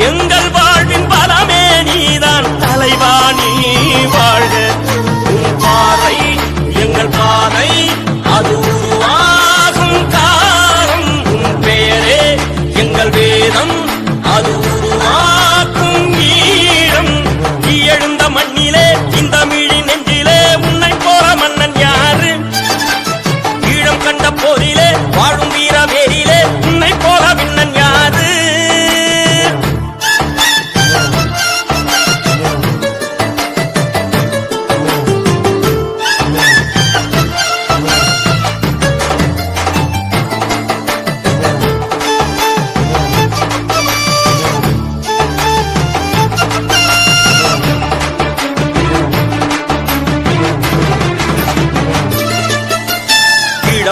என்ற தமிழன் நீதான்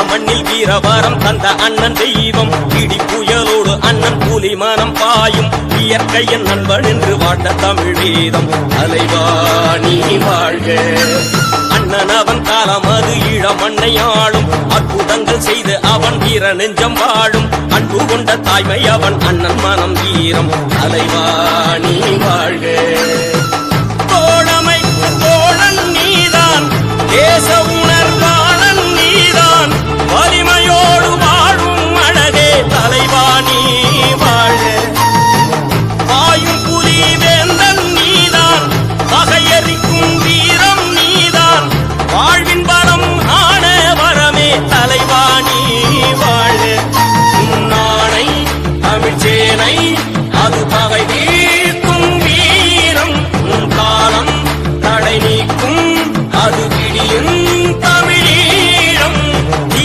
மண்ணில் வீரவாரம் தந்த அண்ணன் தெய்வம். இடி புயலோடு அண்ணன் கூலி மனம் பாயும். இயற்கையின் நண்பன் என்று வாட்ட தமிழ் வேதம். அலைவாணி வாழ்க. அண்ணன் அவன் காலம் அது ஈழ மண்ணை ஆளும். அற்புதங்கள் செய்து அவன் வீர நெஞ்சம் வாழும். அன்பு கொண்ட தாய்மை அவன் அண்ணன் மனம் வீரம் அலைவாணி வாழ்க. தோழமை தோழன் நீதான். தேச உணர்வாளன் நீதான்.